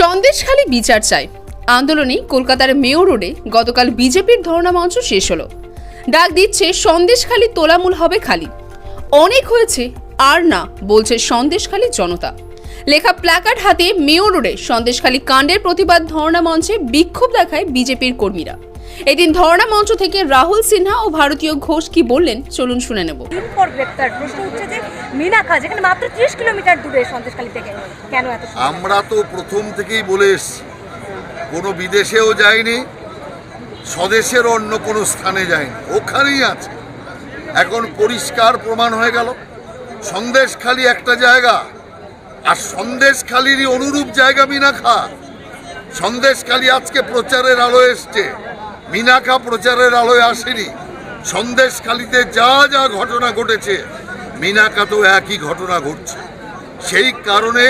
সন্দেশখালী বিচার চাই আন্দোলনে কলকাতার মেয়র রোডে গতকাল বিজেপির ধর্ণা মঞ্চ শেষ হলো। ডাক দিচ্ছে, সন্দেশখালী তোলামূল হবে খালি। অনেক হয়েছে, আর না, বলছে সন্দেশখালী জনতা। লেখা প্ল্যাকার্ড হাতে মেয়র রোডে সন্দেশখালী কাণ্ডের প্রতিবাদ ধর্ণা মঞ্চে বিক্ষোভ দেখায় বিজেপির কর্মীরা। এদিন ধর্ণা মঞ্চ থেকে রাহুল সিনহা ও ভারতীয় ঘোষ কি বললেন, চলুন শুনে নেব। গ্রেপ্তার। প্রশ্ন হচ্ছে যে মাত্র ত্রিশ কিলোমিটার দূরে থেকে। কেন এত আমরা তো প্রথম থেকেই বলে এসছি, কোনো বিদেশেও যায়নি স্বদেশের অন্য কোনো স্থানে যায়নি ওখানেই আছে। এখন পরিষ্কার প্রমাণ হয়ে গেল, সন্দেশখালি একটা জায়গা, আর সন্দেশখালিরই অনুরূপ জায়গা মিনাখা সন্দেশখালি আজকে প্রচারের আলো এসছে মিনাখা প্রচারের আলোয় আসেনি। সন্দেশখালিতে যা যা ঘটনা ঘটেছে মিনাকাতেও একই ঘটনা ঘটছে। সেই কারণে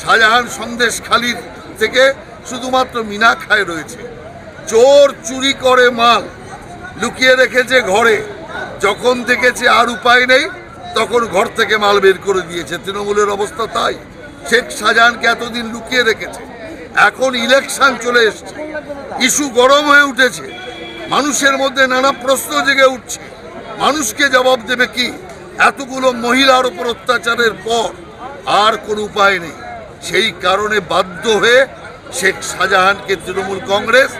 শাহজাহান সন্দেশখালি থেকে শুধুমাত্র মিনাখায় রয়েছে। চোর চুরি করে মাল লুকিয়ে রেখেছে ঘরে। যখন দেখেছে আর উপায় নেই, তখন ঘর থেকে মাল বের করে দিয়েছে। তৃণমূলের অবস্থা তাই। শেখ শাহজাহানকে এতদিন লুকিয়ে রেখেছে। এখন ইলেকশন চলে এসছে। ইস্যু গরম হয়ে উঠেছে। মানুষের মধ্যে নানা প্রশ্ন জেগে উঠছে। মানুষকে জবাব দেবে কি? এতগুলো মহিলার উপর অত্যাচারের পর আর কোনো উপায় নেই। সেই কারণে বাধ্য হয়ে শেখ শাহজাহানকে তৃণমূল কংগ্রেস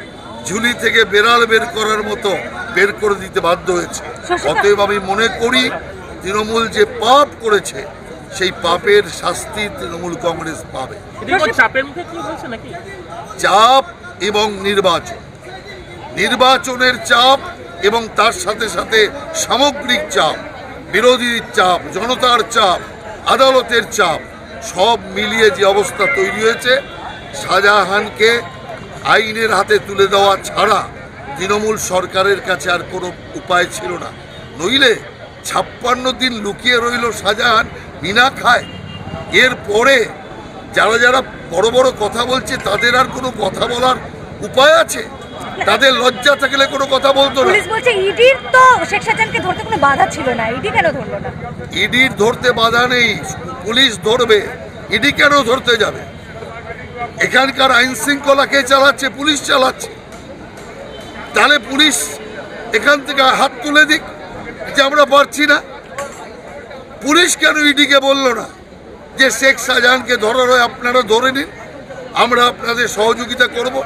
ঝুলি থেকে বেড়াল বের করার মতো বের করে দিতে বাধ্য হয়েছে। অতএব আমি মনে করি তৃণমূল যে পাপ করেছে সেই পাপের শাস্তি তৃণমূল কংগ্রেস পাবে। চাপ এবং নির্বাচন। নির্বাচনের চাপ এবং তার সাথে সাথে সামগ্রিক চাপ। বিরোধীর চাপ, জনতার চাপ, আদালতের চাপ, সব মিলিয়ে যে অবস্থা তৈরি হয়েছে, শাহজাহানকে আইনের হাতে তুলে দেওয়া ছাড়া তৃণমূল সরকারের কাছে আর কোনো উপায় ছিল না। নইলে ছাপ্পান্ন দিন লুকিয়ে রইল শাহজাহান, মিনা খায়। এরপরে যারা যারা বড় বড় কথা বলছে, তাদের আর কোনো কথা বলার উপায় আছে? তাদের লজ্জা থাকলে কোনো কথা বলতো না। পুলিশ বলছে ইডির তো শেখ শাহজাহানকে ধরতে কোনো বাধা ছিল না। ইডি কেন ধরলো না? ইডির ধরতে বাধা নেই পুলিশ ধরবে। ইডি কেন ধরতে যাবে? এখানকার আইন শৃঙ্খলা কে চালাচ্ছে? পুলিশ চালাচ্ছে। তাহলে পুলিশ এখান থেকে হাত তুলে দিক যে আমরা পারছি না। পুলিশ কেন ইডিকে বলল না? যে শেখ শাহজাহানকে ধরার হয় আপনারা ধরে নিন। আমরা আপনাদের সহযোগিতা করব।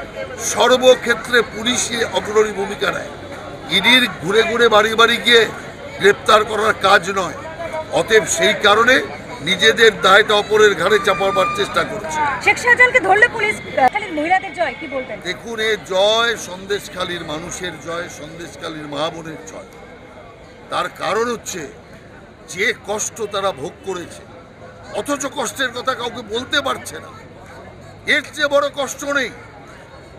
সর্বক্ষেত্রে পুলিশে অগ্রণী ভূমিকা নেয়। ইডির ঘুরে ঘুরে বাড়ি বাড়ি গিয়ে গ্রেপ্তার করার কাজ নয়। অতএব সেই কারণে নিজেদের দায়টা অপরের ঘাড়ে চাপাবার চেষ্টা করছে। শেখ শাহজাহানকে ধরলে পুলিশ খালির মহিলাদের জয় কি বলবেন? দেখুন এ জয় সন্দেশখালীর মানুষের জয় সন্দেশখালীর মা বোনের জয়। তার কারণ হচ্ছে যে কষ্ট তারা ভোগ করেছে অথচ কষ্টের কথা কাউকে বলতে পারছে না। এর চেয়ে বড় কষ্ট নেই।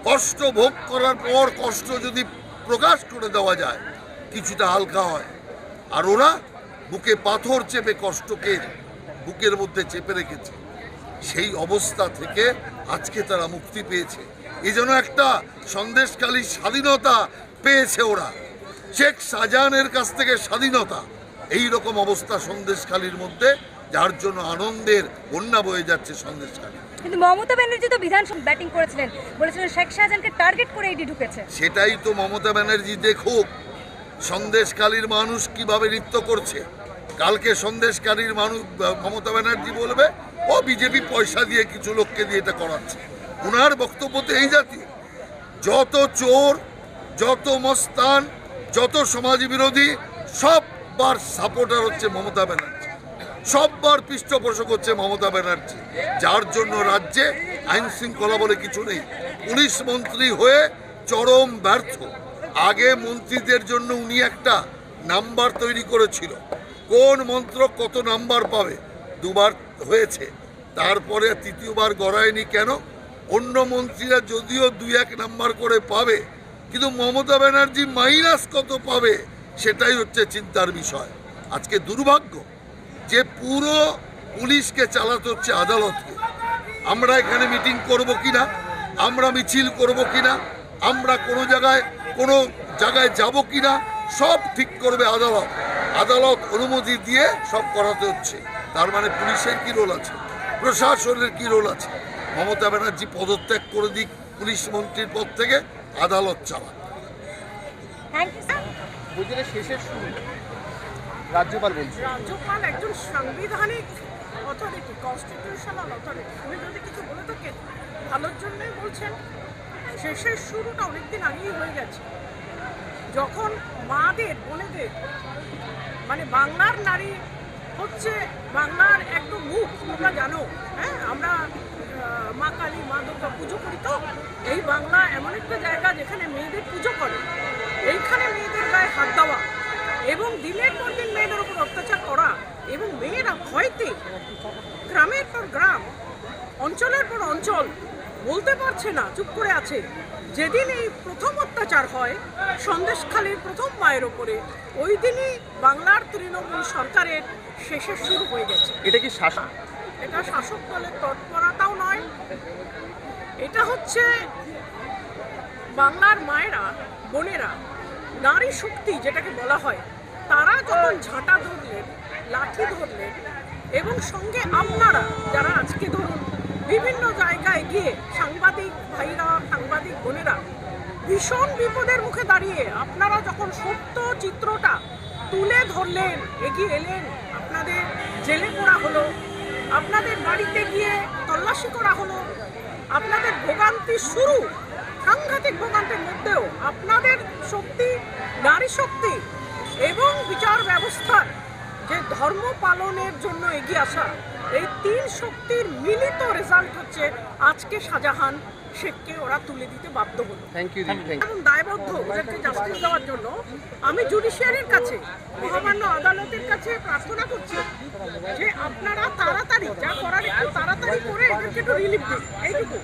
কষ্ট ভোগ করার পর কষ্ট যদি প্রকাশ করে দেওয়া যায়, কিছুটা হালকা হয়। আর ওরা বুকে পাথর চেপে কষ্টকে বুকের মধ্যে চেপে রেখেছে। সেই অবস্থা থেকে আজকে তারা মুক্তি পেয়েছে। এই যেন একটা সন্দেশকালী স্বাধীনতা পেয়েছে ওরা। শেখ শাহজাহানের কাছ থেকে স্বাধীনতা। এই রকম অবস্থা সন্দেশখালীর মধ্যে, যার জন্য আনন্দের বন্যা বয়ে যাচ্ছে সন্দেশখালী। কিন্তু মমতা ব্যানার্জি তো বিধানসভা ব্যাটিং করেছিলেন। বলেছিলেন শেখ শাহজাহানকে টার্গেট করে ইডি ঢুকেছে। সেটাই তো মমতা ব্যানার্জি দেখুক, সন্দেশকালীর মানুষ কীভাবে নৃত্য করছে। কালকে সন্দেশকালীর মানুষ, মমতা ব্যানার্জি বলবে, ও বিজেপি পয়সা দিয়ে কিছু লোককে দিয়ে এটা করাচ্ছে। ওনার বক্তব্য তো এই জাতীয় যত চোর, যত মস্তান, যত সমাজ বিরোধী সববার সাপোর্টার হচ্ছে মমতা ব্যানার্জি। সববার পৃষ্ঠপোষক হচ্ছে মমতা ব্যানার্জি। যার জন্য রাজ্যে আইন শৃঙ্খলা বলে কিছু নেই। পুলিশ মন্ত্রী হয়ে চরম ব্যর্থ। আগে মন্ত্রীদের জন্য উনি একটা নাম্বার তৈরি করেছিল। কোন মন্ত্র কত নাম্বার পাবে? দুবার হয়েছে। তারপরে তৃতীয়বার গড়ায়নি কেন? অন্য মন্ত্রীরা যদিও দুই এক নাম্বার করে পাবে, কিন্তু মমতা ব্যানার্জি মাইনাস কত পাবে সেটাই হচ্ছে চিন্তার বিষয়। আজকে দুর্ভাগ্য। যে পুরো পুলিশকে চালাতে হচ্ছে আদালতকে আমরা এখানে মিটিং করব কিনা? আমরা মিছিল করব কিনা? আমরা কোনো জায়গায় কোনো জায়গায় যাব কি না সব ঠিক করবে আদালত। আদালত অনুমতি দিয়ে সব করাতে হচ্ছে। তার মানে পুলিশের কি রোল আছে? প্রশাসনের কি রোল আছে? মমতা ব্যানার্জি পদত্যাগ করে দিক পুলিশ মন্ত্রীর পদ থেকে আদালত চালাক। রাজ্যপাল বলছে রাজ্যপাল একজন সাংবিধানিক অথরিটি কনস্টিটিউশনাল অথরিটি উনি যদি কিছু বলে থাকেন, ভালোর জন্যই বলছেন। শেষের শুরুটা অনেকদিন আগেই হয়ে গেছে। যখন মাদের, বোনেদের মানে বাংলার নারী হচ্ছে বাংলার একদম মুখ, তোমরা জানো হ্যাঁ? আমরা মা কালী, মা দুর্গা পুজো করি তো। এই বাংলা এমন একটা জায়গা যেখানে মেয়েদের পুজো করে। এইখানে মেয়েদের গায়ে হাত দেওয়া। এবং দিনের পর দিন মেয়েদের উপর অত্যাচার করা এবং মেয়েরা ভয়তে গ্রামের পর গ্রাম অঞ্চলের পর অঞ্চল বলতে পারছে না চুপ করে আছে। যেদিন এই প্রথম অত্যাচার হয় সন্দেশখালীর প্রথম মায়ের ওপরে ওই দিনই বাংলার তৃণমূল সরকারের শেষের শুরু হয়ে গেছে। এটা কি শাসন এটা শাসক দলের তৎপরতাও নয়। এটা হচ্ছে বাংলার মায়েরা বোনেরা নারী শক্তি যেটাকে বলা হয়, তারা যখন ঝাঁটা ধরলেন, লাঠি ধরলেন এবং সঙ্গে আপনারা যারা আজকে ধরুন বিভিন্ন জায়গায় গিয়ে সাংবাদিক ভাইরা, সাংবাদিক বোনেরা ভীষণ বিপদের মুখে দাঁড়িয়ে আপনারা যখন সত্য চিত্রটা তুলে ধরলেন, এগিয়ে এলেন, আপনাদের জেলে পোড়া হলো, আপনাদের বাড়িতে গিয়ে তল্লাশি করা হলো, আপনাদের ভোগান্তি শুরু সাংঘাতিক ভোগান্তির মধ্যেও আপনাদের শক্তি নারী শক্তি এবং বিচার ব্যবস্থার যে ধর্ম পালনের জন্য এগিয়ে আসা এই তিন শক্তির মিলিত রেজাল্ট হচ্ছে আজকে শাহজাহান শেখকে ওরা তুলে দিতে বাধ্য হলো। থ্যাংক ইউ এবং দায়বদ্ধ ওদেরকে জাস্টিস দেওয়ার জন্য আমি জুডিশিয়ারির কাছে মহামান্য আদালতের কাছে প্রার্থনা করছি যে আপনারা তাড়াতাড়ি যা করার একটু তাড়াতাড়ি করে এদেরকে একটু রিলিফ দিন। এইটুকু।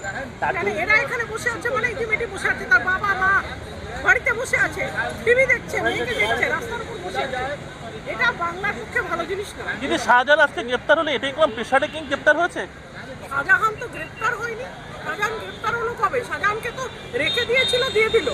কেন এরা এখানে বসে আছে মানে ইন্টিমেটি বসে আছে তার বাবা মা বাড়িতে বসে আছে টিভি দেখছে মেয়েকে দেখছে রাস্তার উপর বসে আছে। এটা বাংলার পক্ষে ভালো জিনিস না। কিন্তু শাহজাহান আজকে গ্রেপ্তার হলে এটাই কোন পেশারে কিং গ্রেপ্তার হয়েছে? শাহজাহান তো গ্রেপ্তার হয়নি। শাহজাহান গ্রেপ্তার হলো কবে? শাহজাহানকে তো রেখে দিয়েছিল দিয়ে দিল।